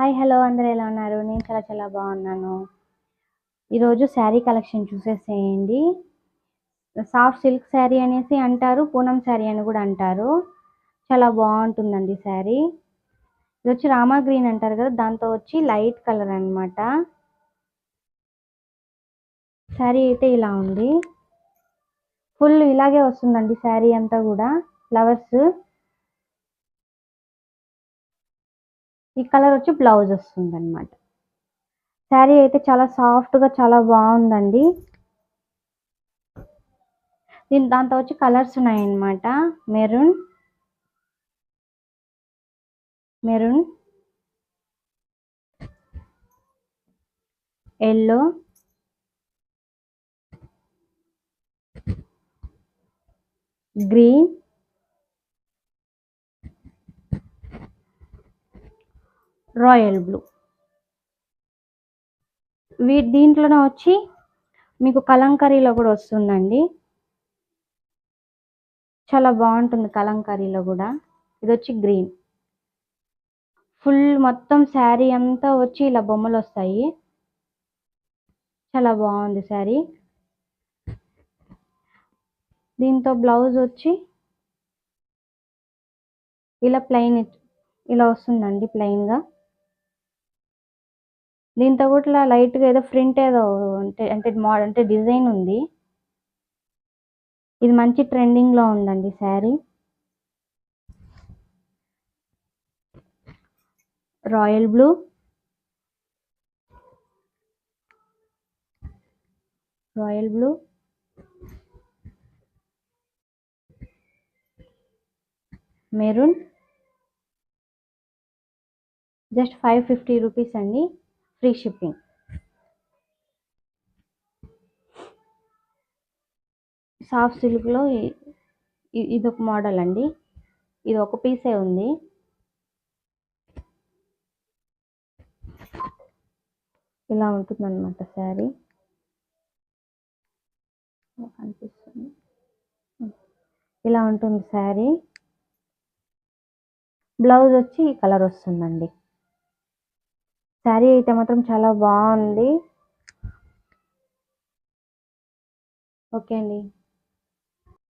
Hi hello అందరూ ఎలా ఉన్నారు? నేను చాలా చాలా బాగున్నాను. ఈరోజు శారీ కలెక్షన్ చూసేసేయండి. సాఫ్ట్ సిల్క్ శారీ అనేసి అంటారు పూనం శారీ అని కూడా అంటారు. చాలా బాగుంటుందండి శారీ. ఇది వచ్చి రామా గ్రీన్ అంటారు కదా దాంతో వచ్చి లైట్ కలర్ అనమాట శారీ అయితే ఇలా ఉంది. ఫుల్ ఇలాగే వస్తుందండి శారీ అంతా కూడా ఫ్లవర్స్. ఈ కలర్ వచ్చి బ్లౌజ్ వస్తుంది అనమాట శారీ అయితే చాలా సాఫ్ట్గా చాలా బాగుందండి. దీని దాంతో వచ్చి కలర్స్ ఉన్నాయన్నమాట. Maroon maroon yellow green royal blue. We దీంట్లోనే వచ్చి మీకు కలంకరీలో కూడా వస్తుందండి. చాలా బాగుంటుంది కలంకరీలో కూడా. ఇది వచ్చి గ్రీన్. ఫుల్ మొత్తం శారీ అంతా వచ్చి ఇలా బొమ్మలు వస్తాయి. చాలా బాగుంది శారీ. దీంతో బ్లౌజ్ వచ్చి ఇలా ప్లెయిన్ ఇలా వస్తుందండి ప్లెయిన్గా. దీంతో కూడా లైట్గా ఏదో ప్రింట్ ఏదో అంటే అంటే మోడల్ అంటే డిజైన్ ఉంది. ఇది మంచి ట్రెండింగ్లో ఉందండి sari. Royal blue. Royal blue. Maroon. Just five fifty rupees అండి. Free shipping. సాఫ్ట్ సిల్క్లో ఇది ఒక మోడల్ అండి. ఇది ఒక పీసే ఉంది. ఇలా ఉంటుంది అనమాట శారీ కనిపిస్తుంది. ఇలా ఉంటుంది శారీ. బ్లౌజ్ వచ్చి ఈ కలర్ వస్తుందండి. శారీ అయితే మాత్రం చాలా బాగుంది. ఓకే అండి.